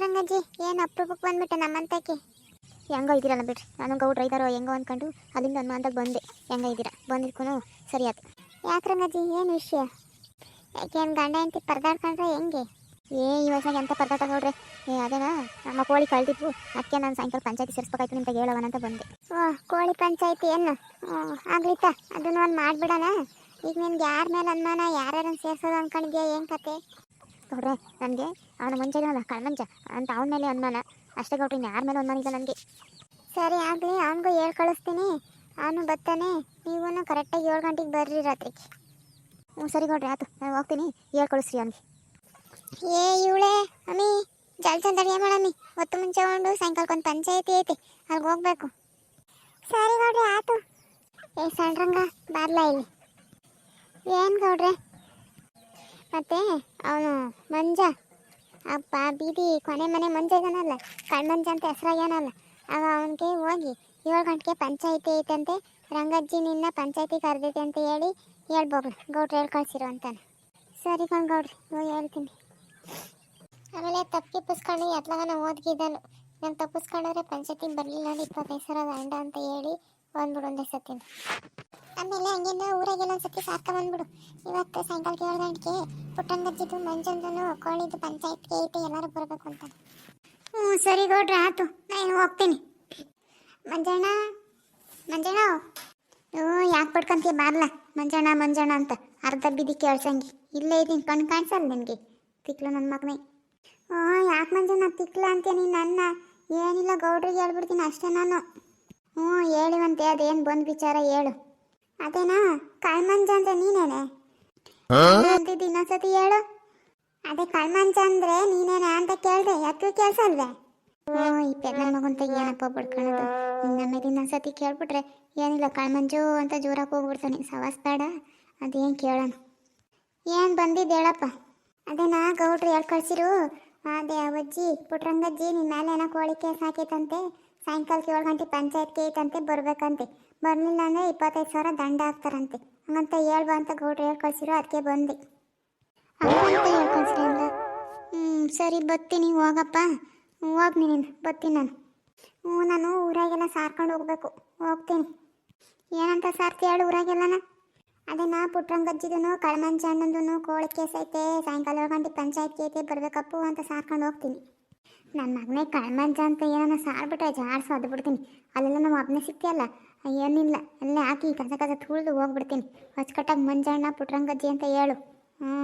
ಯಾಕ್ರಂಗಜ್ಜಿ ಏನು ಅಪ್ರೂಪಕ್ಕೆ ಬಂದ್ಬಿಟ್ಟೆ ನಮ್ಮಂತಕ್ಕೆ ಹೆಂಗೋ ಇದ್ದೀರಲ್ಲ ಬಿಡ್ರಿ. ನಾನು ಗೌಡ್ರ ಇದ್ದಾರೋ ಹೆಂಗೋ ಅಂದ್ಕೊಂಡು ಅಲ್ಲಿಂದ ಅನುಮಾನದಾಗ ಬಂದೆ. ಹೆಂಗ ಇದ್ದೀರಾ? ಬಂದಿದ್ಕೂ ಸರಿ ಆಯ್ತು. ಯಾಕ್ರಂಗಜ್ಜಿ ಏನು ವಿಷಯ? ಯಾಕೇನು ಗಂಡ ಅಂತ ಪರದಾಡ್ಕೊಂಡ್ರೆ ಹೆಂಗೆ? ಏ, ಈ ವಯಸ್ಸಾಗ ಎಂತ ಪರದಾಟ ನೋಡ್ರಿ. ಏ, ಅದೇನಾ? ನಮ್ಮ ಕೋಳಿ ಕಳ್ದಿದ್ವು. ಅದಕ್ಕೆ ನಾನು ಸಾಯಂಕಾಲ ಪಂಚಾಯತಿ ಸೇರಿಸ್ಬೇಕಾಯ್ತು ನಿಮ್ಗೆ ಹೇಳವನಂತ ಬಂದೆ. ಓ, ಕೋಳಿ ಪಂಚಾಯತಿ ಏನು? ಆಗ್ಲಿತ್ತ ಅದನ್ನ ಒಂದು ಮಾಡ್ಬಿಡೋಣ. ಈಗ ನಿನ್ಗೆ ಯಾರ ಮೇಲೆ ಅನುಮಾನ? ಯಾರ್ಯಾರನ್ನ ಸೇರ್ಸೋದು ಅನ್ಕೊಂಡಿದ್ಯಾ? ಏನು ಕತೆ? ನೋಡ್ರೆ ನನಗೆ ಅವನ ಮಂಜ ಇದ್ದಾನಲ್ಲ ಕಳ್ಮಂಜ ಅಂತ ಅವನ ಮೇಲೆ ಅನುಮಾನ. ಅಷ್ಟೇ ಗೌಡ್ರಿ ಯಾರ ಮೇಲೆ ಅನುಮಾನ ಇಲ್ಲ ನನಗೆ. ಸರಿ ಆಗಲಿ ಅವನಿಗೂ ಹೇಳ್ ಕಳಿಸ್ತೀನಿ. ಅವನು ಬರ್ತಾನೆ. ನೀವು ಕರೆಕ್ಟಾಗಿ ಏಳು ಗಂಟೆಗೆ ಬರ್ರಿ ರಾತ್ರಿ ಹ್ಞೂ ಸರಿ ಗೌಡ್ರಿ ಆಯ್ತು. ನಾನು ಹೋಗ್ತೀನಿ. ಹೇಳ್ ಕಳಿಸ್ರಿ ಅವನಿಗೆ. ಏ ಇವಳೆ ಅಮ್ಮಿ ಜಲ್ ಚಂದ ಏನು ಮಾಡಮ್ಮಿ ಹೊತ್ತು ಮುಂಚೆ ಒಂದು ಸಾಯಂಕಾಲಕ್ಕೊಂದು ಪಂಚಾಯತಿ ಐತಿ ಅಲ್ಲಿಗೆ ಹೋಗ್ಬೇಕು. ಸರಿ ಗೌಡ್ರಿ ಆಯ್ತು. ಏ ಸಣ್ಣ ಬಾರ್ಲಾ ಇಲ್ಲಿ. ಏನು ಗೌಡ್ರೆ? ಮತ್ತೆ ಅವನು ಮಂಜ. ಅಪ್ಪ, ಬೀದಿ, ಕೊನೆ ಮನೆ ಮಂಜ ಇದಾನಲ್ಲ ಕಣ್ಮಂಜ ಅಂತ ಹೆಸರಾಗ್ಯಾನಲ್ಲ ಆಗ ಅವನಿಗೆ ಹೋಗಿ ಏಳು ಗಂಟೆಗೆ ಪಂಚಾಯಿತಿ ಐತಂತೆ, ರಂಗಜ್ಜಿ ನಿನ್ನ ಪಂಚಾಯತಿ ಕರೆದೈತೆ ಅಂತ ಹೇಳಿ ಹೇಳ್ಬೋಗ್ಲು, ಗೌಡ್ರು ಹೇಳಿ ಅಂತ ಸರಿ ಕಣ್ ಗೌಡ್ರಿ ಹೋಗಿ ಹೇಳ್ತೀನಿ. ಆಮೇಲೆ ತಪ್ಪಿಸ್ಕೊಂಡು ಎತ್ಲಗನ ಓದ್ಗಿದ್ದನು. ನಾನು ತಪ್ಪಿಸ್ಕೊಂಡ್ರೆ ಪಂಚಾಯತಿ ಬರಲಿಲ್ಲ ಅಂದ್ರೆ ಇಪ್ಪತ್ತೈದು ಅಂತ ಹೇಳಿ ಬಂದ್ಬಿಡು ಒಂದೇ ಸತಿನ. ಆಮೇಲೆ ಹಂಗಿಂದ ಊರಾಗೆಲ್ಲ ಒಂದ್ಸತಿ ಸಾರ್ಕ ಬಂದ್ಬಿಡು. ಇವತ್ತು ಸಾಯಂಕಾಲಕ್ಕೆ ಏಳು ಗಂಟೆಗೆ ಪುಟ್ಟಂಗಜ್ಜಿದು, ಮಂಜಂದನು ಕೋಳಿದು ಪಂಚಾಯತ್ಗೆ ಐತೆ ಎಲ್ಲರೂ ಬರಬೇಕು ಅಂತ. ಹ್ಞೂ, ಸರಿ ಗೌಡ್ರಿ, ಆಯ್ತು. ನಾನು ಹೋಗ್ತೀನಿ. ಮಂಜಣ್ಣ ಮಂಜಣ್ಣ ಓ ಯಾಕೆ ಪಡ್ಕೊಂತೀಯ? ಬಾರ್ಲ. ಮಂಜಣ್ಣ ಮಂಜಣ್ಣ ಅಂತ. ಅರ್ಧ ಬಿದ್ದಿ ಕೇಳ್ಸಂಗಿ. ಇಲ್ಲೇ ಇದ್ದೀನಿ ಕಣ್ ಕಾಣಿಸಲ್ಲ ನಿನಗೆ. ತಿಕ್ಲು ನನ್ನ ಮಗನೇ. ಓ ಯಾಕೆ ಮಂಜಣ್ಣ ತಿಕ್ಲ ಅಂತೀಯ ನೀನು ನನ್ನ? ಏನಿಲ್ಲ, ಗೌಡ್ರಿಗೆ ಹೇಳ್ಬಿಡ್ತೀನಿ ಅಷ್ಟೇ ನಾನು. ಹ್ಞೂ ಹೇಳಿವಂತೆ ಅದೇನು ಬಂದು ವಿಚಾರ ಹೇಳು. ಅದೇನಾ? ಕಳ್ಮಂಜ ಅಂತ ನೀನೇನೆ? ಅಂತಿದ್ದು ಇನ್ನೊಂದ್ಸತಿ ಹೇಳು. ಅದೇ ಕಳ್ಮಂಜ ಅಂದ್ರೆ ನೀನೇನ ಅಂತ ಕೇಳ್ದೆ, ಯಾಕೆ ಕೆಲಸ ಅಲ್ವೇ? ಓ, ಈ ಪೆದ್ದ ಮಗಂತ ಏನಪ್ಪ ಬಡ್ಕೊಳ್ಳೋದು ನಮಗೆ ಇನ್ನೊಂದ್ಸತಿ ಕೇಳ್ಬಿಟ್ರೆ, ಏನಿಲ್ಲ ಕಳ್ಮಂಜು ಅಂತ ಜೋರಾಗಿ ಹೋಗ್ಬಿಡ್ತಾನೆ. ಸವಾಸ್ ಬೇಡ, ಅದೇನು ಕೇಳೋಣ. ಏನ್ ಬಂದಿದ್ದು ಹೇಳಪ್ಪ. ಅದೇನಾ ಗೌಡ್ರು ಹೇಳ್ ಕಳ್ಸಿರು? ಅದೇ ಅವಜ್ಜಿ, ಪುಟ್ರಂಗಜ್ಜಿ ನಿನ್ನ ಮೇಲೆ ಏನೋ ಕೋಳಿ ಕೇಸ್ ಹಾಕೈತಂತೆ. ಸಾಯಂಕಾಲಕ್ಕೆ ಏಳು ಗಂಟೆ ಪಂಚಾಯತ್ಗೆ ಐತಂತೆ, ಬರ್ಬೇಕಂತೆ. ಬರಲಿಲ್ಲ ಅಂದರೆ ಇಪ್ಪತ್ತೈದು ಸಾವಿರ ದಂಡ ಹಾಕ್ತಾರಂತೆ. ಹಂಗಂತ ಹೇಳ್ಬಾ ಅಂತ ಗೌಡ್ರು ಹೇಳ್ಕೊಳ್ಸಿರೋ ಅದಕ್ಕೆ ಬಂದೆ. ಹಂಗಂತ ಹೇಳ್ಕೊಳ್ಸಿರಿ ಅಂದ ಹ್ಞೂ ಸರಿ ಬತ್ತೀನಿ ಹೋಗಪ್ಪ. ಹೋಗಿ ನೀನು ಬತ್ತೀನಿ ನಾನು. ಹ್ಞೂ, ನಾನು ಊರಾಗೆಲ್ಲ ಸಾರ್ಕೊಂಡು ಹೋಗ್ಬೇಕು. ಹೋಗ್ತೀನಿ. ಏನಂತ ಸಾರ್ತಿ ಹೇಳು ಊರಾಗೆಲ್ಲನ ಅದೇ ನಾ ಪುಟ್ರಂಗಜ್ಜಿದನು ಕಳಮಂಚ ಅಣ್ಣಂದು ಕೋಳಿ ಕೇಸ್ ಐತೆ, ಸಾಯಂಕಾಲ ಗಂಟೆ ಪಂಚಾಯತ್ಗೆ ಐತೆ ಬರ್ಬೇಕಪ್ಪು ಅಂತ ಸಾರ್ಕೊಂಡು ಹೋಗ್ತೀನಿ. ನನ್ನ ಮಗನೇ ಕಳ್ಮಂಜ ಅಂತ ಏನನ್ನ ಸಾರ್ಬಿಟ್ರೆ ಜಾಡ್ಸು ಅದು ಬಿಡ್ತೀನಿ ಅಲ್ಲೆಲ್ಲ ನಮ್ಮ ಮಗನೇ ಸಿಗ್ತೀಯಲ್ಲ ಏನಿಲ್ಲ. ಎಲ್ಲ ಹಾಕಿ ಕಸ ಕಸ ತುಳಿದು ಹೋಗ್ಬಿಡ್ತೀನಿ. ಹೊಚ್ಕಟ್ಟಾಗಿ ಮಂಜಣ್ಣ ಪುಟ್ರಂಗಜ್ಜಿ ಅಂತ ಹೇಳು. ಹ್ಞೂ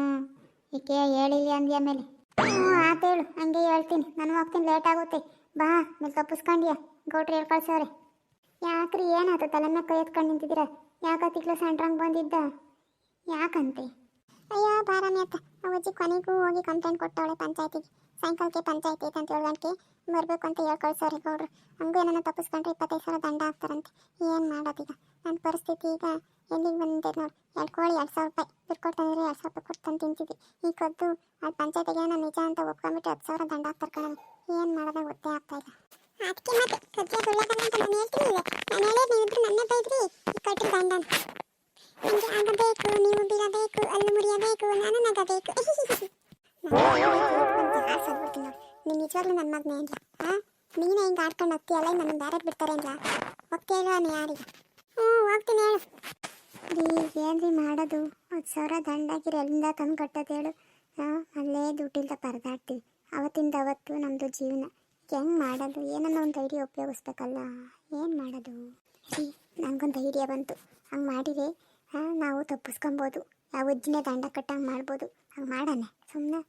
ಈಕೆ ಹೇಳಿಲ್ಲ ಅಂದ್ಯ ಮೇಲೆ. ಹ್ಞೂ ಆತ ಹೇಳು. ಹಂಗೆ ಹೇಳ್ತೀನಿ. ನಾನು ಹೋಗ್ತೀನಿ, ಲೇಟ್ ಆಗುತ್ತೆ. ಬಾ, ಮೇಲೆ ತಪ್ಪಿಸ್ಕೊಂಡ್ಯ? ಗೌಡ್ರು ಹೇಳಿ ಕಳ್ಸವ್ರೆ. ಯಾಕ್ರಿ ಏನಾಯ್ತು ತಲೆ ಮೇಲೆ ಕೈ ಎತ್ಕೊಂಡು ನಿಂತಿದ್ದೀರ? ಯಾಕತ್ತಿಕ್ಲ ಸಣ್ರಂಗ್ ಬಂದಿದ್ದ? ಯಾಕಂತೆ? ಅಯ್ಯೋ ಬಾರಾಮಿ ಅತ್ತ. ಅವಜ್ಜಿ ಕೊನೆಗೂ ಹೋಗಿ ಕಂಪ್ಲೇಂಟ್ ಕೊಟ್ಟವಳೆ ಪಂಚಾಯತಿಗೆ. ಸಾಯಂಕಾಲಕ್ಕೆ ಪಂಚಾಯತಿ ಐತೆ ಅಂತ ಏಳು ಗಂಟೆಗೆ ಬರಬೇಕು ಅಂತ ಹೇಳಿ ಕಳ್ಸೋರಿ ಗೌಡ್ರು ಹಂಗೂ ಏನನ್ನ ತಪ್ಪಿಸ್ಕೊಂಡ್ರೆ ಇಪ್ಪತ್ತೈದು ಸಾವಿರ ದಂಡ ಹಾಕ್ತಾರಂತೆ. ಏನು ಮಾಡೋದೀಗ ನನ್ನ ಪರಿಸ್ಥಿತಿ ಈಗ ಎಲ್ಲಿಗೆ ಬಂದಿದೆ ನೋಡಿ. ಎರಡು ಕೋಳಿ ಎರಡು ಸಾವಿರ ರೂಪಾಯಿ. ಬಿಟ್ಕೊಡ್ತಂದ್ರೆ ಎರಡು ಸಾವಿರ ರೂಪಾಯಿ ಕೊಡ್ತಾನೆ ತಿಂತಿದ್ವಿ. ಈ ಕದ್ದು ಆ ಪಂಚಾಯತಿಗೆ ನಾನು ನಿಜ ಅಂತ ಒಪ್ಕೊಂಬಿಟ್ಟು ಹತ್ತು ಸಾವಿರ ದಂಡ ಹಾಕ್ತಾರೆ ಕಣ ಏನು ಮಾಡೋದ ಗೊತ್ತೇ ಆಗ್ತಾ ಇಲ್ಲ. ಅದಕ್ಕೆ ಮತ್ತೆ ಕಜ್ಜೆ ಸುಳ್ಳಕಲ್ಲ ಅಂತ ನಾನು ಹೇಳ್ತೀನಿ ನಾನು ಹೇಳೋದು ನೀವಿಬ್ರು ಹೋಗ್ತೀಯಲ್ಲ ನನ್ನ ಬೇರೆ ಬಿಡ್ತಾರೆ ಇಲ್ಲ ಹೋಗ್ತೀಯ ನೀ ಯಾರಿಗೆ? ಹ್ಞೂ, ಹೋಗ್ತೀನಿ ಹೇಳು. ಈಗ ಏನ್ರಿ ಮಾಡೋದು? ಹತ್ತು ಸಾವಿರ ದಂಡಾಗಿರಿ ಎಲ್ಲಿಂದ ತಂದು ಕಟ್ಟೋದು ಹೇಳು? ಹಾಂ, ಅಲ್ಲೇ ದುಡ್ಡಿಲ್ದ ಪರದಾಡ್ತೀವಿ. ಅವತ್ತಿಂದ ಅವತ್ತು ನಮ್ಮದು ಜೀವನ. ಹೆಂಗೆ ಮಾಡೋದು? ಏನನ್ನ ಒಂದು ಧೈರ್ಯ ಉಪಯೋಗಿಸ್ಬೇಕಲ್ಲ? ಏನು ಮಾಡೋದು? ರೀ ನನಗೊಂದು ಧೈರ್ಯ ಬಂತು. ಹಂಗೆ ಮಾಡಿದೆ ಹಾಂ, ನಾವು ತಪ್ಪಿಸ್ಕೊಬೋದು. ಯಾವ ಉಜ್ಜಿನೇ ದಂಡ ಕಟ್ಟಂಗೆ ಮಾಡ್ಬೋದು. ಹಂಗೆ ಮಾಡೋಣ. ಸುಮ್ಮನೆ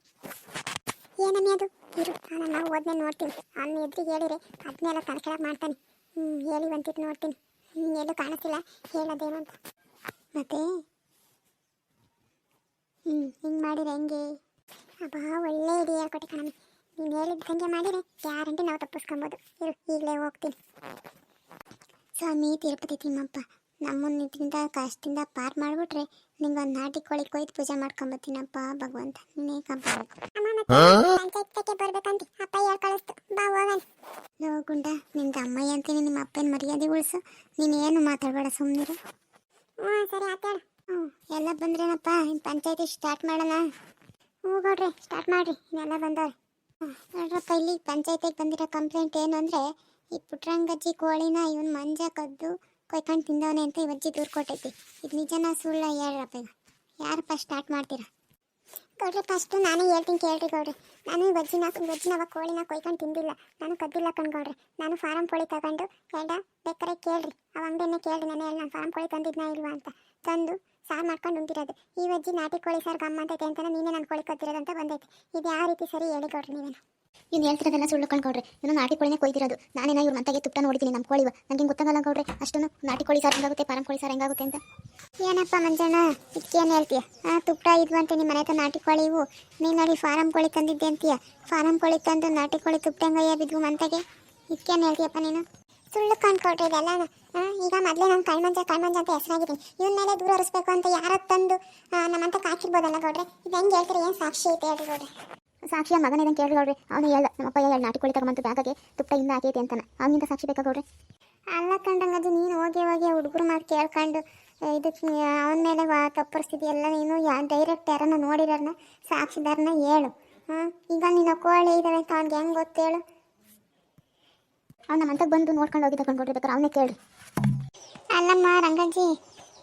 ಏನಮ್ಮಿ ಅದು? ಇರು ನಾನು ನಾವು ಓದ್ನೆ ನೋಡ್ತೀನಿ. ಅವ್ನ ಎದ್ರಿಗೆ ಹೇಳಿರಿ ಅದನ್ನೆಲ್ಲ ತಲೆಕೆಳಗೆ ಮಾಡ್ತಾನೆ. ಹ್ಞೂ ಹೇಳಿ ಬಂತಿದ್ದು ನೋಡ್ತೀನಿ. ಎಲ್ಲೂ ಕಾಣಿಸ್ತಿಲ್ಲ ಹೇಳೋದೇನು ಅಂತ. ಮತ್ತೆ? ಹ್ಞೂ ಹಿಂಗೆ ಮಾಡಿರಿ ಹೆಂಗೆ? ಅಬ್ಬಾ, ಒಳ್ಳೆ ಐಡಿಯಾ ಕೊಟ್ಟೆ ಕಣಮ್ಮಿ. ನೀನು ಹೇಳಿದ್ದಂಗೆ ಮಾಡಿದ್ರೆ ಗ್ಯಾರಂಟಿ ನಾವು ತಪ್ಪಿಸ್ಕೊಬೋದು. ಇರು, ಈಗಲೇ ಹೋಗ್ತೀನಿ. ಸ್ವಾಮಿ ತಿರುಪತಿ ತಿಮ್ಮಪ್ಪ. ನಮ್ಮನ್ನ ಇದರಿಂದ ಕಷ್ಟದಿಂದ ಪಾರ್ ಮಾಡಿಬಿಟ್ರೆ ಒಂದು ನಾಟಿ ಕೋಳಿ ಕೊಯ್ದು ಪೂಜೆ ಮಾಡ್ಕೊಂಬತ್ತೀನಪ್ಪ ಭಗವಂತ. ನೀನೇ ಕಾಪಾಡಬೇಕು ಪಂಚಾಯತ್ಗೆ ಬರ್ಬೇಕಂತ ಅಪ್ಪ ಹೇಳಿ ಕಳಿಸ್ತು ಬಾ ಹೋಗಣ. ಲೋ ಗುಂಡ ನಿಮ್ಗೆ ಅಮ್ಮಯ್ಯ ಅಂತೀನಿ ನಿಮ್ಮ ಅಪ್ಪನ ಮರ್ಯಾದೆ ಉಳಿಸು. ನೀನೇನು ಮಾತಾಡಬೇಡ ಸುಮ್ಮನಿರು ಹ್ಞೂ ಸರಿ ಆತಾಡ ಹ್ಞೂ ಎಲ್ಲ ಬಂದ್ರೇನಪ್ಪ? ಪಂಚಾಯತಿ ಸ್ಟಾರ್ಟ್ ಮಾಡೋಣ. ಹ್ಞೂ ಗೌಡ್ರಿ ಸ್ಟಾರ್ಟ್ ಮಾಡ್ರಿ. ಇನ್ನೆಲ್ಲ ಬಂದವ್ರೆ. ನೋಡ್ರಪ್ಪ ಇಲ್ಲಿ ಪಂಚಾಯತಿಗೆ ಬಂದಿರೋ ಕಂಪ್ಲೇಂಟ್ ಏನು ಅಂದರೆ ಈ ಪುಟ್ರಂಗಜ್ಜಿ ಕೋಳಿನ ಇವನು ಮಂಜ ಕದ್ದು ಕೊಯ್ಕೊಂಡು ತಿಂದವನೇ ಅಂತ ಇವಜ್ಜಿ ದೂರು ಕೊಟ್ಟೈತಿ. ಇದು ನಿಜನ ಸುಳ್ಳ ಹೇಳ್ರಪ್ಪ ಈಗ ಫಸ್ಟ್ ಸ್ಟಾರ್ಟ್ ಮಾಡ್ತೀರಾ? ಗೌಡ್ರಿ ಫಸ್ಟು ನಾನು ಹೇಳ್ತೀನಿ ಕೇಳ್ರಿ ಗೌಡ್ರಿ. ನಾನು ವಜ್ಜಿನ ವಜ್ಜಿನ ಅವ ಕೋಳಿನ ಕೊಯ್ಕೊಂಡು ತಿಂದಿಲ್ಲ. ನಾನು ಕದ್ದಿಲ್ಲ ಕಣ್ಗೌಡ್ರಿ ನಾನು ಫಾರಂ ಕೋಳಿ ತಗೊಂಡು ಹೇಳ್ದ, ಬೇಕಾರೆ ಕೇಳ್ರಿ. ಅವ ಅಂಗಡಿಯನ್ನೇ ಕೇಳ್ರಿ ನಾನು ಹೇಳಿ ನಾನು ಫಾರಂ ಕೋಳಿ ತಂದಿದ್ನಾ ಇಲ್ವಾ ಅಂತ. ತಂದು ಸಾರ್ ಮಾಡ್ಕೊಂಡು ಉಂಟಿರೋದು. ಈ ವಜ್ಜಿ ನಾಟಿ ಕೋಳಿ ಸಾರು ಗಮ್ಮ ಅಂತೈತೆ ಅಂತ ನೀನೇ ನಾನು ಕೋಳಿ ಕದ್ದಿರೋದಂತ ಬಂದೈತೆ. ಇದು ಯಾವ ರೀತಿ ಸರಿ ಹೇಳಿ ಗೌಡ್ರಿ ನೀವೇನು? ಇವ್ನು ಹೇಳ್ತಿರೋದೆಲ್ಲ ಸುಳ್ಳು ಕಣ್ಕೊಡ್ರಿ ಇವನು ನಾಟಿ ಕೋಳಿನೇ ಕೊಯ್ದಿರೋದು. ನಾನೇನ ಇವ್ರ ಮಂತಗೆ ತುಪ್ಪ ನೋಡಿದ್ದೀನಿ ನಮ್ಮ ಕೋಳಿವ. ನನಗೆ ಗೊತ್ತಾಗಲ್ಲ ಕೊಡ್ರಿ ಅಷ್ಟು ನಾಟಿ ಕೋಳಿ ಸಾರು ಹೆಂಗಾಗುತ್ತೆ ಪಾರಂ ಕೋಳಿ ಸಾರು ಹೆಂಗಾಗುತ್ತೆ ಅಂತ. ಏನಪ್ಪ ಮಂಜಣ್ಣ ಇದಕ್ಕೇನು ಹೇಳ್ತೀಯ? ಆ ತುಪ್ಪ ಅಂತ ನಿಮ್ಮ ಮನೆ ಹತ್ರ ನಾಟಿ ಕೋಳಿ ಇವು. ನೀನು ನೋಡಿ ಫಾರಂ ಕೋಳಿ ತಂದಿದ್ದೆ ಅಂತೀಯ? ಫಾರಂ ಕೋಳಿ ತಂದು ನಾಟಿ ಕೋಳಿ ತುಪ್ಪ ಹೆಂಗಯ್ಯ ಬಿದ್ವು ಮಂತಾಗೆ? ಇದಕ್ಕೇನು ಹೇಳ್ತೀಯಪ್ಪ ನೀನು? ಸುಳ್ಳು ಕಾಣ್ಕೊಳ್ರಿ ಇದೆಲ್ಲ. ಈಗ ಮೊದಲೇ ನಾನು ಕಳ್ಮಂಜ ಕಳ್ಮಂಜ ಅಂತ ಹೆಸರಾಗಿದ್ದೀನಿ. ಇವನ ಮೇಲೆ ದೂರ ಹರಿಸ್ಬೇಕು ಅಂತ ಯಾರ ತಂದು ನಮ್ಮಂತ ಕಾಕಿರ್ಬೋದಲ್ಲ ಗೌಡ್ರೆ? ಇದು ಹೆಂಗೆ ಹೇಳ್ತೀರಿ? ಏನು ಸಾಕ್ಷಿ ಐತೆ ಹೇಳ್ರಿ ಗೌಡ್ರೆ? ಸಾಕ್ಷಿಯ ಮಗನ ಇದನ್ನು ಕೇಳಿ ನೋಡ್ರಿ ಅವನು ಹೇಳ್ದ ನಮ್ಮಪ್ಪ ಹೇಳಿ ನಾಟಿ ಕೋಳಿ ತಗೊಂಬಂತು ಬ್ಯಾಗಗೆ ತುಪ್ಪ ಇಂದ ಹಾಕೈತಿ ಅಂತಾನೆ. ಅವನಿಂದ ಸಾಕ್ಷಿ ಬೇಕಾಗೋಡ್ರಿ ಅಲ್ಲ ಕಂಡಂಗಜ್ಜಿ ನೀನು ಹೋಗಿ ಹೋಗಿ ಹುಡುಗರು ಮಾಡಿ ಕೇಳ್ಕೊಂಡು ಇದಕ್ಕೆ ಅವನ ಮೇಲೆ ವಾ ತಪ್ಪರಿಸ್ತಿದ್ದಿ ಎಲ್ಲ ನೀನು ಯಾ ಡೈರೆಕ್ಟ್ ಯಾರನ್ನ ನೋಡಿರೋರ್ನ ಸಾಕ್ಷಿದಾರನ ಹೇಳು. ಹಾಂ ಈಗ ನಿನ್ನ ಕೋಳಿ ಇದ್ದಾವೆ ಅಂತ ಅವ್ನಿಗೆ ಹೆಂಗೆ ಗೊತ್ತೇಳು ಅವ್ನು ನಮ್ಮಂತ ಬಂದು ನೋಡ್ಕೊಂಡು ಹೋಗಿ ತಗೊಂಡು ಬೇಕಾದ್ರೆ ಅವನೇ ಕೇಳಿ ಅಲ್ಲಮ್ಮ ರಂಗಜ್ಜಿ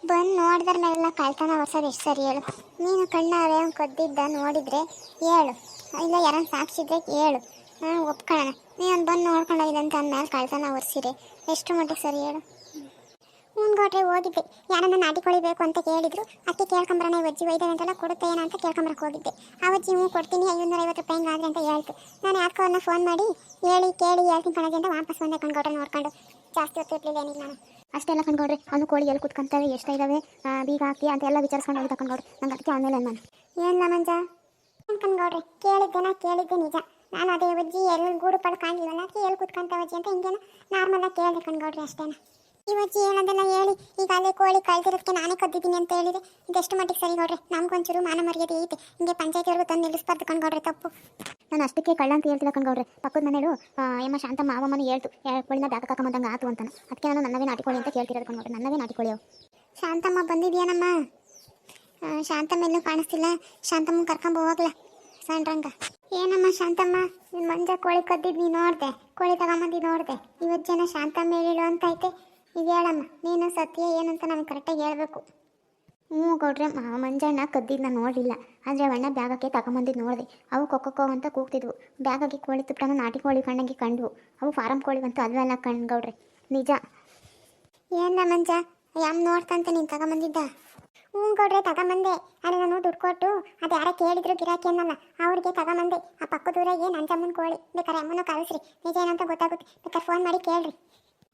ಬಂದು ನೋಡಿದ್ರ ಮೇಲೆಲ್ಲ ಕಳ್ತನ ಹೊಸದು ಎಷ್ಟು ಸರಿ ಹೇಳು. ನೀನು ಕಣ್ಣಾರೆ ಅವ್ನು ಕೊದ್ದಿದ್ದ ನೋಡಿದ್ರೆ ಹೇಳು. ಇಲ್ಲ ಯಾರನ್ನ ಸಾಕ್ಷಿದ್ರೆ ಹೇಳು ಹಾಂ, ಒಪ್ಕೊಳ್ಳೋಣ. ನೀನು ಬಂದು ಅಂತ ಅಂದಮೇಲೆ ಕಳ್ತನ ಒರೆಸಿರಿ. ಎಷ್ಟು ಮಟ್ಟಿಗೆ ಸರಿ ಹೇಳು. ಮುಂದ್ಗೋಟ್ರೆ ಹೋಗಿದ್ದೆ ಯಾರನ್ನ ನಾಟಿ ಬೇಕು ಅಂತ ಕೇಳಿದ್ರು, ಅಕ್ಕಿ ಕೇಳ್ಕೊಂಬರೋಣ ವಜ್ಜಿ ವೈದ್ಯ ಅಂತೆಲ್ಲ ಕೊಡುತ್ತೆ ಏನೋ ಅಂತ ಕೇಳ್ಕೊಂಬರಕ್ಕೆ ಹೋಗಿದ್ದೆ. ಆ ವಜ್ಜಿ ಹ್ಞೂ ಕೊಡ್ತೀನಿ ಐನೂರ ಐವತ್ತು ರೂಪಾಯಿ ಹಿಂಗಾದ್ರೆ ಅಂತ ಹೇಳ್ತು. ನಾನು ಯಾಕೋ ಅವ್ರನ್ನ ಫೋನ್ ಮಾಡಿ ಹೇಳಿ, ಕೇಳಿ ಹೇಳ್ತೀನಿ ಕಣಜಿ ಅಂತ ವಾಪಸ್ ಬಂದೆ ಕಣ್ಕೊಟ್ರೆ ನೋಡ್ಕೊಂಡು. ಜಾಸ್ತಿ ಹೊತ್ತು ಇರಲಿಲ್ಲ ಏನಿಲ್ಲ ನಾನು. ಅಷ್ಟೆಲ್ಲ ಕಣ್ಕೊಡ್ರಿ ಅವನು ಕೋಳಿ ಎಲ್ಲಿ ಕುತ್ಕೊಂತವೆ ಎಷ್ಟಿದಾವೆ ಬೀಗ ಹಾಕಿ ಅಂತ ಎಲ್ಲ ವಿಚಾರಿಸ್ಕೊಂಡು ಹೋಗಿ ತಗೊಂಡ್ರಿ ನಂಗೆ ಅದಕ್ಕೆ ಆಮೇಲೆ ನಾನು ಏನಿಲ್ಲ ಅನ್ಕೊಂಡ್ರಿ ಕೇಳಿದ್ದೇನ ಕೇಳಿದ್ದೆ ನಿಜ. ನಾನು ಅದೇ ಅಜ್ಜಿ ಎಲ್ಲಿ ಗೂಡು ಪಡ್ಕೊಂಡಿಲ್ಲ ಕಾಣಲಿಲ್ಲ ಅದಕ್ಕೆ ಎಲ್ಲಿ ಕುತ್ಕೊಂತ ವಜ್ಜಿ ಅಂತ ಹಿಂಗೇನ ನಾರ್ಮಲ್ ಆಗಿ ಕೇಳಿ ಕಣ್ಕೊಡ್ರಿ ಅಷ್ಟೇನ. ಈ ವಜ್ಜಿ ಹೇಳೋದೆಲ್ಲ ಹೇಳಿ, ಈಗ ಅಲ್ಲೇ ಕೋಳಿ ಕಳ್ದಿರೋದಕ್ಕೆ ನಾನೇ ಕದ್ದಿದ್ದೀನಿ ಅಂತ ಹೇಳಿದೆ ಇದೆಷ್ಟು ಮಟ್ಟಿಗೆ ಸರಿ ನೋಡ್ರಿ ನಮ್ಗೊಂಚೂರು ಮಾನ ಮರ್ಯಾದೆ ಐತೆ. ಹಿಂಗೆ ಪಂಚಾಯತಿವರೆಗೂ ತಂದು ನಿಲ್ಲಿಸ್ಬಾರ್ದು ಕಣ್ಗೌಡ್ರಿ, ತಪ್ಪು. ನಾನು ಅಷ್ಟಕ್ಕೆ ಕಳ್ಳ ಅಂತ ಹೇಳ್ತಿಲ್ಲ ಕಣ್ಗೌಡ್ರಿ. ಪಕ್ಕದ ಆ ಯಮ್ಮ ಶಾಂತ ಮಾವಮ್ಮನ ಹೇಳ್ತು ಕೋಳಿನ ದಾಕ ಕಾಕಮ್ಮದಂಗೆ ಆತು ಅಂತ ಅದಕ್ಕೆ ನಾನು ನನ್ನವೇ ನಾಟಿಕೊಳ್ಳಿ ಅಂತ ಕೇಳ್ತಿರೋದು ಕಣ್ಗೌಡ್ರಿ. ನನ್ನವೇ ನಾಟಿಕೊಳ್ಳಿ ಶಾಂತಮ್ಮ ಬಂದಿದ್ಯಾನಮ್ಮ ಶಾಂತಮ್ಮ ಎಲ್ಲೂ ಕಾಣಿಸ್ತಿಲ್ಲ. ಶಾಂತಮ್ಮ ಕರ್ಕೊಂಡು ಹೋಗ್ಲ. ಸಣ್ರಂಗ ಏನಮ್ಮ ಶಾಂತಮ್ಮ? ನಿನ್ ಮಂಜ ಕೋಳಿ ಕದ್ದಿದ್ದು ನೀ ನೋಡ್ದೆ. ಕೋಳಿ ತಗೊಂಬಂದಿ ನೋಡ್ದೆ. ಇವತ್ತು ಜನ ಶಾಂತಮ್ಮ ಹೇಳಿಳು ಅಂತ ಐತೆ. ಈಗ ಹೇಳಮ್ಮ, ನೀನು ಸತ್ಯ ಏನಂತ ನಮಗೆ ಕರೆಕ್ಟಾಗಿ ಹೇಳ್ಬೇಕು. ಹ್ಞೂ ಗೌಡ್ರೆ ಮಂಜಣ್ಣ ಕದ್ದಿದ್ದು ನಾನು ನೋಡಲಿಲ್ಲ. ಆದರೆ ಅವಣ್ಣ ಬ್ಯಾಗಕ್ಕೆ ತಗೊಂಬಂದಿದ್ದು ನೋಡಿದೆ. ಅವು ಕೊಕ್ಕೋ ಅಂತ ಕೂಗ್ತಿದ್ವು. ಬ್ಯಾಗಾಗಿ ಕೋಳಿ ತುಪ್ಪನ ನಾಟಿ ಕೋಳಿ ಕಣ್ಣಂಗೆ ಕಂಡ್ವು. ಅವು ಫಾರಂ ಕೋಳಿ ಬಂತು. ಅಲ್ವಲ್ಲ ಕಣ್ಗೌಡ್ರೆ ನಿಜ. ಏನ ಮಂಜ? ಯಾಮ್ ನೋಡ್ತಂತೆ ನೀನು ತಗೊಂಬಂದಿದ್ದ? ಹ್ಞೂ ಕೊಡ್ರೆ ತಗೊಂಬಂದೆ. ಅಲ್ಲಿ ನಾನು ದುಡ್ಡು ಕೊಟ್ಟು, ಅದು ಯಾರ ಕೇಳಿದ್ರು ಗಿರಾಕಿ ಅನ್ನಲ್ಲ, ಅವ್ರಿಗೆ ತಗೊಂಬಂದೆ. ಆ ಪಕ್ಕದೂರಾಗೆ ನಂಜಮ್ಮನ ಕೋಳಿ? ಬೇಕಾರೆ ಅಮ್ಮನ ಕಳಿಸ್ರಿ ನಿಜ ಏನಂತ ಗೊತ್ತಾಗುತ್ತೆ. ಬೇಕಾದ್ರೆ ಫೋನ್ ಮಾಡಿ ಕೇಳ್ರಿ.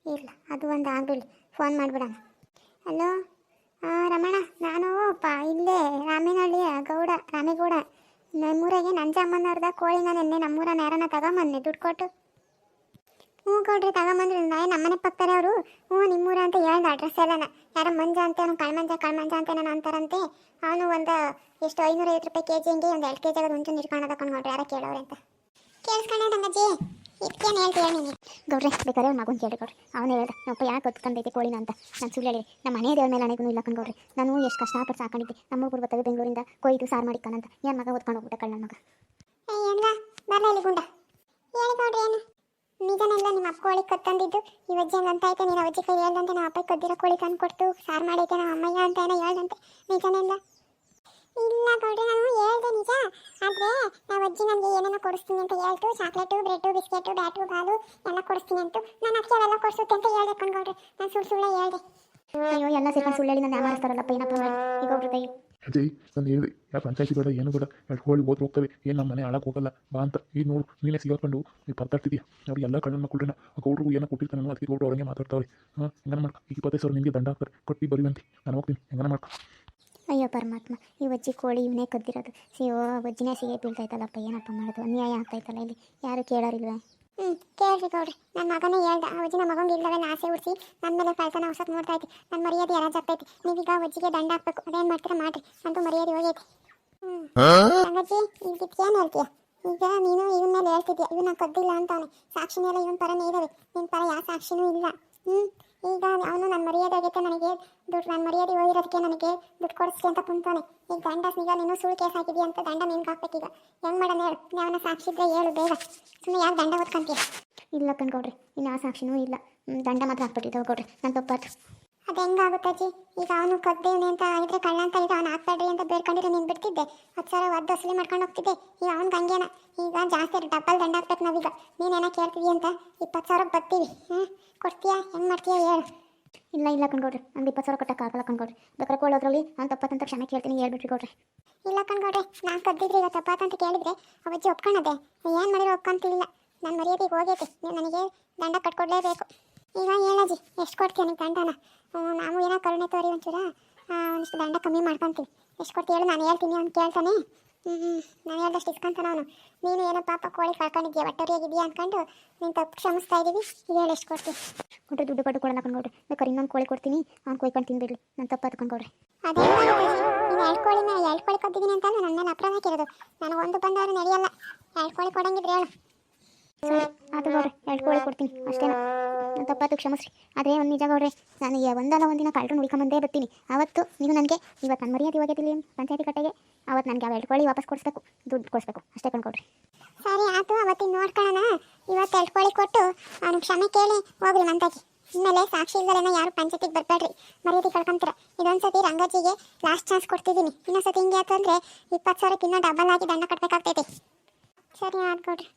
ಇಲ್ಲ, ಅದು ಒಂದು ಆಗಲಿ ಫೋನ್ ಮಾಡಿಬಿಡೋಣ. ಹಲೋ ಹಾಂ ರಮಣ, ನಾನು ಪ ಇಲ್ಲೇ ರಾಮೇನಹಳ್ಳಿಯ ಗೌಡ, ರಾಮೇಗೌಡ. ನಮ್ಮೂರಾಗೆ ನಂಜಮ್ಮನವ್ರದ ಕೋಳಿನ ನೆನ್ನೆ ನಮ್ಮೂರನ್ನ ಯಾರನ್ನ ತಗೊಂಬಂದೆ. ದುಡ್ಡು ಕೊಟ್ಟು. ಹ್ಞೂ ಕೊಡ್ರಿ ತಗೊಂಬಂದ್ರಿ. ನಾಯಿ ನಮ್ಮನೆ ಪಕ್ಕದವ್ರು ಅವರು? ಹ್ಞೂ ನಿಮ್ಮೂರ ಅಂತ ಹೇಳ್ದ ಅಡ್ರೆಸ್ ಎಲ್ಲನ. ಯಾರೋ ಮಂಜ ಅಂತ ಅವನು ಕಳ್ಮಂಜ ಕಳ್ಮಂಜ ಅಂತ ನಾನು ಅಂತಾರಂತೆ. ಅವನು ಒಂದು ಎಷ್ಟು ಐನೂರೈವತ್ತು ರೂಪಾಯಿ ಕೆ ಜಿ ಹಂಗೆ ಒಂದು ಎರಡು ಕೆ ಜಿ ಆಗೋದು ಮುಂಚೆ ಇಟ್ಕೊಂಡು ನೋಡ್ರಿ ಯಾರೋ ಕೇಳೋರು ಅಂತ. ಕೇಳಿಸ್ಕೊಂಡೆ ನಂಗಜ್ಜಿ ಇದಕ್ಕೇನು ಹೇಳ್ತೀಯ ನೀನು? ಗೌಡ್ರೆ ಬೇಕಾದ್ರೆ ಅವ್ನ ಮಗನ ಕೇಳಿ ಕೊಡ್ರಿ ಅವನೇ ಹೇಳ್ದ ನಮ್ಮಪ್ಪ ಯಾಕೆ ಹೊತ್ಕೊಂಡೈತೆ ಕೋಳಿನ ಅಂತ. ನಾನು ಸುಳ್ಳು ಹೇಳಿ ನಮ್ಮ ಮನೆ ದೇವ್ರ ಮೇಲೆ ನನಗೂ ಇಲ್ಲ ಕಣ್ಕೊಡ್ರಿ ನಾನು ಎಷ್ಟು ಕಷ್ಟಪಟ್ಟು ಸಾಕೊಂಡಿದ್ದೆ. ನಮ್ಮ ಊರು ಬರ್ತದೆ ಬೆಂಗಳೂರಿಂದ. ಕೊಯ್ದು ಸಾರು ಮಾಡಿಕ್ಕನಂತ. ಏನು ಮಗ ಹೊತ್ಕೊಂಡು ಹೋಗ್ಬಿಟ್ಟೆ ಕಳ್ಳ ಮಗ? ಏನ್ಲ ಬರಲ್ಲ ಇಲ್ಲಿ ಗುಂಡ. ಹೇಳಿ ನೋಡ್ರಿ ಏನು? ನಿಜನೆಲ್ಲ ನಿಮ್ಮ ಅಪ್ಪ ಕೋಳಿ ಕತ್ತಂದಿದ್ದು ಅಜ್ಜಿ ಹಂಗಂತ ಐತೆ, ನೀನು ಅಜ್ಜಿ ಕೈ ಹೇಳ್ದಂತೆ ನಾ ಅಪ್ಪ ಕದ್ದಿರೋ ಕೋಳಿ ತಂದು ಕೊಟ್ಟು ಸಾರು ಮಾಡೈತೆ ನಮ್ಮ ಅಮ್ಮಯ್ಯ ಅಂತ ಏನೋ ಹೇಳ್ದಂತೆ. ನಿಜನೆಲ್ಲ. ಇಲ್ಲ ಗೌಡ್ರಿ, ನಾನು ಹೇಳ್ದೆ ನಿಜ. ಆದರೆ ನಾವು ಅಜ್ಜಿ ನನಗೆ ಏನೇನೋ ಕೊಡಿಸ್ತೀನಿ ಅಂತ ಹೇಳ್ತು. Chocolate, bread, biscuit, bat ball ಎಲ್ಲ ಕೊಡಿಸ್ತೀನಿ ಅಂತ. ನಾನು ಅದಕ್ಕೆ ಅವೆಲ್ಲ ಕೊಡಿಸುತ್ತೆ ಅಂತ ಹೇಳ್ದೆ ಕಣ್ಗೌಡ್ರಿ ನಾನು ಸುಳ್ಳು ಸುಳ್ಳೆ ಹೇಳ್ದೆ. ಅಯ್ಯೋ, ಎಲ್ಲ ಸೇರ್ಕೊಂಡು ಸುಳ್ಳು ಹೇಳಿ ನಾನು ಯಾಮಾರಿಸ್ತಾರಲ್ಲಪ್ಪ ಏನಪ್ಪ ಮಾಡಿ ಈಗ ಕೈ ಅಜಯ್ ನಾನು ಹೇಳಿದೆ ಯಾ ಪಂಚಾಯತಿ ಬೇಡ ಏನು ಬೇಡ. ಎರಡು ಕೋಳಿ ಓದ್ರು ಹೋಗ್ತವೆ. ಏನು ನಮ್ಮ ಮನೆ ಹಾಳಕ್ಕೆ ಹೋಗಲ್ಲ. ಬಾ ಅಂತ. ಈಗ ನೋಡು, ನೀನೇ ಸಿಗಾಕೊಂಡು ನೀವು ಪರ್ತಾಡ್ತಿದ್ಯಾ ಅವ್ರು ಎಲ್ಲ ಕಣ್ಣು ಮಕ್ಕಳನ್ನ ಗೌಡ್ರು ಏನೋ ಕೊಟ್ಟಿರ್ತಾನೆ ಅದಕ್ಕೆ ಗೌಡ್ರು ಅವ್ರಿಗೆ ಮಾತಾಡ್ತಾವೆ ಹಾಂ, ಹೆಂಗನ ಮಾಡ್ಕ? ಇಪ್ಪತ್ತೈದು ಸಾವಿರ ನಿಮಗೆ ದಂಡ ಹಾಕ್ತಾರೆ. ಕೊಟ್ಟು ಬರೀವಂತಿ ನಾನು ಹೋಗ್ತೀನಿ. ಹೆಂಗನ ಮಾಡ್ಕ? ಅಯ್ಯೋ, ಪರಮಾತ್ಮ. ಈ ಬಜ್ಜಿ ಕೋಳಿ ಇವನೇ ಕದ್ದಿರೋದು. ಸಿಯೋ ವಜ್ಜಿನೇ ಸಿಗೇ ಬೀಳ್ತಾಯ್ತಲ್ಲಪ್ಪ ಏನಪ್ಪ ಮಾಡೋದು? ಅನ್ಯಾಯ ಆಗ್ತಾಯ್ತಲ್ಲ ಇಲ್ಲಿ. ಯಾರು ಕೇಳೋರಿಲ್ವೇ? ಹ್ಞೂ ಕೇಳ್ರಿ ಗೌಡ್ರಿ. ನನ್ನ ಮಗನೇ ಹೇಳ್ದ ಆ ನಮ್ಮ ಮಗಂಗೆ ಇಲ್ಲವೆಲ್ಲ ಆಸೆ ಉಡಿಸಿ. ನನ್ನ ಮೇಲೆ ಕಳ್ತನ ಹೊಸತ್ ನೋಡ್ತಾ ಐತಿ. ನನ್ನ ಮರ್ಯಾದೆ ಯಾರಾಜ್ ಆಗ್ತೈತಿ ನೀವೀಗ ಅಜ್ಜಿಗೆ ದಂಡ ಹಾಕ್ಬೇಕು. ಅದೇನು ಮಾಡ್ತೀರಾ ಮಾಡ್ರಿ. ಅಂತೂ ಮರ್ಯಾದೆ ಹೋಗೈತಿ. ಹ್ಞೂ ಈಗ ಏನು ಹೇಳ್ತೀಯ? ಈಗ ನೀನು ಇವನ ಮೇಲೆ ಹೇಳ್ತಿದ್ಯಾ? ಇವನ ಕದ್ದಿಲ್ಲ ಅಂತಾನೆ. ಸಾಕ್ಷಿನೆಲ್ಲ ಇವನ ಪರನೇ ಇದಾವೆ. ನಿನ್ನ ಪರ ಯಾವ ಸಾಕ್ಷಿನೂ ಇಲ್ಲ. ಹ್ಞೂ ಈಗ ಅವನು ನನ್ನ ಮರ್ಯಾದೆ ಆಗೈತೆ ನನಗೆ ದುಡ್ಡು ನನ್ನ ಮರ್ಯಾದೆ ಹೋಗಿರೋದಕ್ಕೆ ನನಗೆ ದುಡ್ಡು ಕೊಡಿಸ್ಲಿ ಅಂತ ಕುಂತಾನೆ ಈ ಗಂಡ ಈಗ ನೀನು ಸುಳ್ಳು ಕೇಸ್ ಹಾಕಿದ್ಯಾ ಅಂತ ದಂಡ ನಿನ್ಗೆ ಹಾಕ್ಬೇಕೀಗ. ಹೆಂಗ್ ಮಾಡೋಣ ಹೇಳು? ಅವನ ಸಾಕ್ಷಿದ್ರೆ ಹೇಳು ಬೇಗ. ಸುಮ್ಮನೆ ಯಾಕೆ ದಂಡ ಓದ್ಕೊಂತೀಯ ಇಲ್ಲ ಕಣ್ಕೊಡ್ರಿ ಇನ್ನು ಆ ಸಾಕ್ಷಿನೂ ಇಲ್ಲ. ದಂಡ ಮಾತ್ರ ಹಾಕ್ಬಿಟ್ಟಿದ್ದಾವೆ ಕೊಡ್ರಿ ನನ್ನ ತಪ್ಪಾತು ಅದು ಹೆಂಗಾಗುತ್ತಜ್ಜಿ? ಈಗ ಅವನು ಕದ್ದೇವನೆ ಅಂತ ಇದ್ರೆ ಕಳ್ಳ ಅಂತ ಇದ್ರೆ ಅವ್ನು ಹಾಕ್ಬೇಡ್ರಿ ಅಂತ ಬೇಡ್ಕೊಂಡಿದ್ರೆ ನೀನು ಬಿಡ್ತಿದ್ದೆ. ಹತ್ತು ಸಾವಿರ ಒದ್ದು ವಸೂಲಿ ಮಾಡ್ಕೊಂಡು ಹೋಗ್ತಿದ್ದೆ. ಈಗ ಅವ್ನಿಗೆ ಹಂಗೇನ ಈಗ ಜಾಸ್ತಿ ಡಬಲ್ ದಂಡ ಹಾಕ್ಬೇಕು ನಾವೀಗ. ನೀನೇನ ಕೇಳ್ತೀವಿ ಅಂತ? ಇಪ್ಪತ್ತು ಸಾವಿರ ಬರ್ತೀವಿ. ಹಾಂ? ಕೊಡ್ತೀಯಾ? ಹೆಂಗೆ ಮಾಡ್ತೀಯಾ ಹೇಳು. ಇಲ್ಲ ಇಲ್ಲ ಕಣ್ಕೊಡ್ರಿ ನಂಗೆ ಇಪ್ಪತ್ತು ಸಾವಿರ ಕೊಟ್ಟಕ್ಕೆ ಆಗಲ್ಲ ಕಣ್ಕೊಡ್ರಿ ಬೇಕಾದ್ರೆ ಕೊಳ್ಳೋದ್ರಲ್ಲಿ ನಾನು ತಪ್ಪತ್ತಂತ ಕ್ಷಮೆ ಕೇಳ್ತೀನಿ ಹೇಳ್ಬಿಟ್ರಿ ಕೊಡ್ರಿ ಇಲ್ಲ ಕಣ್ಕೊಡ್ರಿ ನಾನು ಕದ್ದಿದ್ರಿ ಈಗ ತಪ್ಪಾತಂತ ಕೇಳಿದ್ರೆ ಅವಜ್ಜಿ ಒಪ್ಕೊಂಡದೆ ಏನು ಮಾಡಿರೋ ಒಪ್ಕೊಂತಿಲ್ಲ. ನಾನು ಮರ್ಯಾದೆಗೆ ಹೋಗೈತಿ. ನೀವು ನನಗೆ ದಂಡ ಕಟ್ಕೊಡ್ಲೇಬೇಕು. ಈಗ ಹೇಳಜ್ಜಿ, ಎಷ್ಟು ಕೊಡ್ತೀಯ ನಿಮ್ಗೆ ದಂಡನ ನಾವು ಏನೋ ಕರುಣೆ ತೋರಿ ಒಂಚೂರ ಒಂದಿಷ್ಟು ದಂಡ ಕಮ್ಮಿ ಮಾಡ್ಕೊಂತೀವಿ. ಎಷ್ಟು ಕೊಡ್ತೀವಿ ಹೇಳು ನಾನು ಹೇಳ್ತೀನಿ ಅವ್ನು ಕೇಳ್ತಾನೆ. ಹ್ಞೂ ಹ್ಞೂ ನಾನು ಹೇಳ್ದಷ್ಟು ಇಸ್ಕೊಂತಾನೆ ಅವನು. ನೀನು ಏನೋ ಪಾಪ ಕೋಳಿ ಕಳ್ಕೊಂಡಿದ್ಯಾ ಒಟ್ಟರಿಯಾಗಿದ್ಯಾ ಅಂದ್ಕೊಂಡು ನೀನು ತಪ್ಪು ಕ್ಷಮಿಸ್ತಾ ಇದ್ದೀವಿ ಹೇಳು ಎಷ್ಟು ಕೊಡ್ತೀವಿ ಕೊಟ್ಟರೆ ದುಡ್ಡು ಕೊಟ್ಟು ಕೊಡೋಣ ಕಣ್ಕೊಡ್ರಿ ಬೇಕಾದ್ರೆ ಇನ್ನೊಂದು ಕೋಳಿ ಕೊಡ್ತೀನಿ ಅವ್ನು ಕೊಯ್ಕೊಂಡು ತಿನ್ಬಿಡ್ಲಿ. ನಾನು ತಪ್ಪು ಹತ್ಕೊಂಡ್ಕೊಡ್ರಿ ಅದೇ ನೀನು ಎರಡು ಕೋಳಿನ ಎರಡು ಕೋಳಿ ಕೊಟ್ಟಿದ್ದೀನಿ ಅಂತ ನನ್ನ ಮೇಲೆ ಅಪರಾಧ ಹಾಕಿರೋದು ನನಗೆ ಒಂದು ಬಂದವರು ನಡೆಯಲ್ಲ. ಎರಡು ಕೋಳಿ ಕೊಡಂಗಿದ್ರೆ ಹೇಳು. ಸರಿ, ಆತು ಗೌಡ್ರೆ, ಎರಡು ಕೋಳಿ ಕೊಡ್ತೀನಿ ಅಷ್ಟೇನಾ ತಪ್ಪಾತು ಕ್ಷಮಿಸ್ರಿ. ಆದರೆ ಒಂದು ನಿಜ ಗೌಡ್ರೆ ನಾನು ಒಂದಲ್ಲ ಒಂದಿನ ಕಳ್ಳರು ಉಳ್ಕೊಂಬಂದೇ ಬರ್ತೀನಿ. ಆವತ್ತು ನೀವು ನನಗೆ, ಇವತ್ತು ನನ್ನ ಮರ್ಯಾದೆ ಹೋಗಿದ್ದಿಲ್ಲ ಪಂಚಾಯತಿ ಕಟ್ಟೆಗೆ? ಅವತ್ತು ನನಗೆ ಅವ ಎರಡು ಕೋಳಿ ವಾಪಸ್ ಕೊಡಿಸ್ಬೇಕು, ದುಡ್ಡು ಕೊಡಿಸ್ಬೇಕು. ಅಷ್ಟೇ ಕೊಂಡ್ಕೊಡ್ರಿ ಸರಿ, ಆತು, ಅವತ್ತಿನ ನೋಡ್ಕೊಳ್ಳೋಣ ಇವತ್ತು ಎರಡು ಕೋಳಿ ಕೊಟ್ಟು, ಅವನು ಕ್ಷಮೆ ಕೇಳಿ ಹೋಗ್ರಿ ಮಂತಾಜಿ. ಇನ್ಮೇಲೆ ಸಾಕ್ಷಿ ಇಲ್ದಲೇನ ಯಾರು ಪಂಚಾಯತಿಗೆ ಬರಬೇಡ್ರಿ. ಮರ್ಯಾದೆ ಕಳ್ಕೊಂತೀರ. ಇದೊಂದ್ಸತಿ ರಂಗಾಜಿಗೆ ಲಾಸ್ಟ್ ಚಾನ್ಸ್ ಕೊಡ್ತಿದ್ದೀನಿ. ಇನ್ನೊಂದ್ಸತಿ ಹಿಂಗೆ ಆಯ್ತು ಅಂದರೆ ಇಪ್ಪತ್ತು ಸಾವಿರಕ್ಕಿನ್ನೂ ಡಬಲ್ ಆಗಿ ದಂಡ ಕಟ್ಟಬೇಕಾಗ್ತೈತಿ ಸರಿ ಆಯ್ತು ಕೊಡ್ರಿ